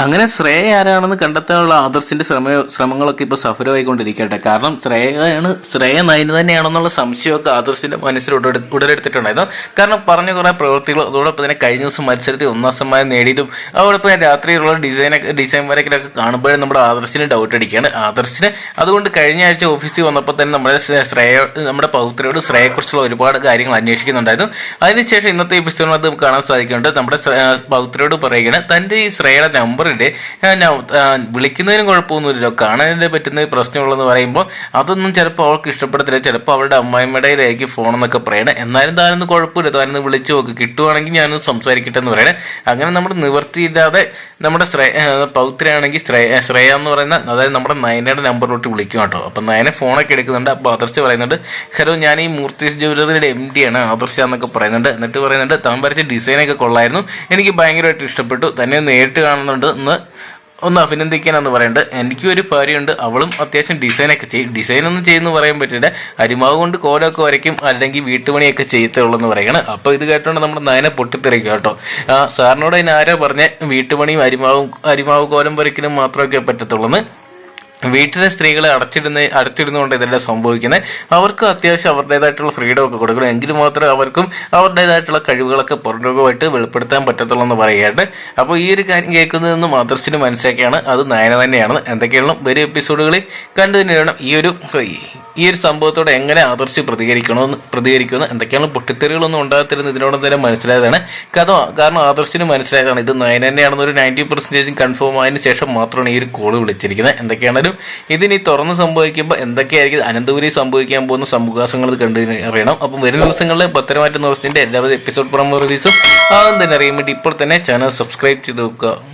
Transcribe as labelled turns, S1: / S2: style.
S1: അങ്ങനെ ശ്രേയ ആരാണെന്ന് കണ്ടെത്താനുള്ള ആദർശിന്റെ ശ്രമ ശ്രമങ്ങളൊക്കെ ഇപ്പൊ സഫലമായിക്കൊണ്ടിരിക്കട്ടെ. കാരണം ശ്രേയാണ് ശ്രേയ നയന് തന്നെയാണെന്നുള്ള സംശയമൊക്കെ ആദർശിന്റെ മനസ്സിൽ ഉടലെടു- ഉടലെടുത്തിട്ടുണ്ടായിരുന്നു. കാരണം പറഞ്ഞ കുറെ പ്രവൃത്തികൾ അതോടൊപ്പം തന്നെ കഴിഞ്ഞ ദിവസം മത്സരത്തിൽ ഒന്നാം സമ്മാനം നേടിയതും അതോടൊപ്പം തന്നെ രാത്രിയിലുള്ള ഡിസൈൻ ഡിസൈൻ വരക്കിലൊക്കെ കാണുമ്പോഴേ നമ്മുടെ ആദർശിന് ഡൗട്ട് അടിക്കുകയാണ്. ആദർശിന് അതുകൊണ്ട് കഴിഞ്ഞ ആഴ്ച ഓഫീസിൽ വന്നപ്പോൾ തന്നെ നമ്മുടെ ശ്രേയ നമ്മുടെ പൗത്രയോട് ശ്രേയെക്കുറിച്ചുള്ള ഒരുപാട് കാര്യങ്ങൾ അന്വേഷിക്കുന്നുണ്ടായിരുന്നു. അതിനുശേഷം ഇന്നത്തെ എപ്പിസോഡിനകത്ത് കാണാൻ സാധിക്കുന്നുണ്ട്. നമ്മുടെ പൗത്രയോട് പറയുകയാണ് തന്റെ ഈ ശ്രേയയുടെ നമ്പറിന്റെ വിളിക്കുന്നതിനും കുഴപ്പമൊന്നുമില്ലല്ലോ. കാണാനായിട്ട് പറ്റുന്ന പ്രശ്നമുള്ളതെന്ന് പറയുമ്പോൾ അതൊന്നും ചിലപ്പോൾ അവൾക്ക് ഇഷ്ടപ്പെടത്തില്ല. ചിലപ്പോൾ അവളുടെ അമ്മായിമ്മയുടെ കയ്യിലായിരിക്കും ഫോൺ എന്നൊക്കെ പറയണേ. എന്നാലും താനൊന്നും കുഴപ്പമില്ല. താനൊന്ന് വിളിച്ചു നോക്ക്. കിട്ടുവാണെങ്കിൽ ഞാനൊന്ന് സംസാരിക്കട്ടെ എന്ന് പറയണേ. അങ്ങനെ നമ്മൾ നിവർത്തിയില്ലാതെ നമ്മുടെ ശ്രേ പൗത്രയാണെങ്കിൽ ശ്രേയ ശ്രേയ എന്ന് പറയുന്ന അതായത് നമ്മുടെ നയനയുടെ നമ്പറിലോട്ട് വിളിക്കും കേട്ടോ. അപ്പം നയനെ ഫോണൊക്കെ എടുക്കുന്നുണ്ട്. അപ്പോൾ ആദർശ് പറയുന്നുണ്ട് ഹലോ ഞാൻ ഈ മൂർത്തി ജ്വല്ലറിയുടെ എം ഡി ആണ് ആദർശ എന്നൊക്കെ പറയുന്നുണ്ട്. എന്നിട്ട് പറയുന്നുണ്ട് താൻ വരച്ച ഡിസൈനൊക്കെ കൊള്ളായിരുന്നു. എനിക്ക് ഭയങ്കരമായിട്ട് ഇഷ്ടപ്പെട്ടു. തന്നെ നേരിട്ട് കാണുന്നുണ്ട് എന്ന് ഒന്ന് അഭിനന്ദിക്കാനെന്ന് പറയുന്നുണ്ട് എനിക്കും ഒരു ഭാര്യയുണ്ട് അവളും അത്യാവശ്യം ഡിസൈനൊക്കെ ചെയ്യും. ഡിസൈൻ ഒന്നും ചെയ്യുന്നു പറയാൻ പറ്റില്ല. അരിമാവ് കൊണ്ട് കോലൊക്കെ വരയ്ക്കും. അല്ലെങ്കിൽ വീട്ടുപണിയൊക്കെ ചെയ്യത്തുള്ളൂ എന്ന് പറയണം. അപ്പോൾ ഇത് കേട്ടോണ്ട് നമ്മുടെ നയനെ പൊട്ടിത്തെറിക്കുക കേട്ടോ. സാറിനോട് അതിന് ആരാ പറഞ്ഞ? വീട്ടുപണിയും അരിമാവും അരിമാവ് കോലം വരയ്ക്കലും മാത്രമൊക്കെ പറ്റത്തുള്ളൂ വീട്ടിലെ സ്ത്രീകളെ അടച്ചിടുന്ന അടച്ചിടുന്നതുകൊണ്ട് ഇതെല്ലാം സംഭവിക്കുന്നത്. അവർക്ക് അത്യാവശ്യം അവരുടേതായിട്ടുള്ള ഫ്രീഡം ഒക്കെ കൊടുക്കണം. എങ്കിൽ മാത്രമേ അവർക്കും അവരുടേതായിട്ടുള്ള കഴിവുകളൊക്കെ പുറംലോകമായിട്ട് വെളിപ്പെടുത്താൻ പറ്റത്തുള്ളൂ എന്ന് പറയുകയാണ് അപ്പോൾ ഈ ഒരു കാര്യം കേൾക്കുന്നതെന്ന് മാതൃശ്ശിന് മനസ്സിലാക്കിയാണ്. അത് നയന തന്നെയാണ്. എന്തൊക്കെയാണ് വരും എപ്പിസോഡുകളിൽ കണ്ടു തന്നെ വേണം ഈ ഒരു ഈ ഒരു സംഭവത്തോട് എങ്ങനെ ആദർശി പ്രതികരിക്കണമെന്ന് പ്രതികരിക്കുന്നു എന്തൊക്കെയാണ് പൊട്ടിത്തെറികളൊന്നും ഉണ്ടാകത്തില്ലെന്ന് ഇതിനോട് തന്നെ മനസ്സിലായതാണ്. കഥ കാരണം ആദർശിന് മനസ്സിലായതാണ്. ഇത് നയൻ തന്നെയാണെന്നൊരു നയന്റി പെർസെന്റേജ് കൺഫേം ആയതിനു ശേഷം മാത്രമാണ് ഈ ഒരു കോൾ വിളിച്ചിരിക്കുന്നത്. എന്തൊക്കെയാണെങ്കിലും ഇതിനി തുറന്ന് സംഭവിക്കുമ്പോൾ എന്തൊക്കെയായിരിക്കും? അനന്തപുരി സംഭവിക്കാൻ പോകുന്ന സംഭവങ്ങൾ കണ്ടു അറിയണം. അപ്പം വരും ദിവസങ്ങളിലെ പത്തനമാറ്റം ദിവസത്തിന്റെ എല്ലാവരും എപ്പിസോഡ് പ്രമോ റിലീസും ആദ്യം തന്നെ അറിയാൻ വേണ്ടി ഇപ്പോൾ തന്നെ ചാനൽ സബ്സ്ക്രൈബ് ചെയ്ത് വെക്കുക.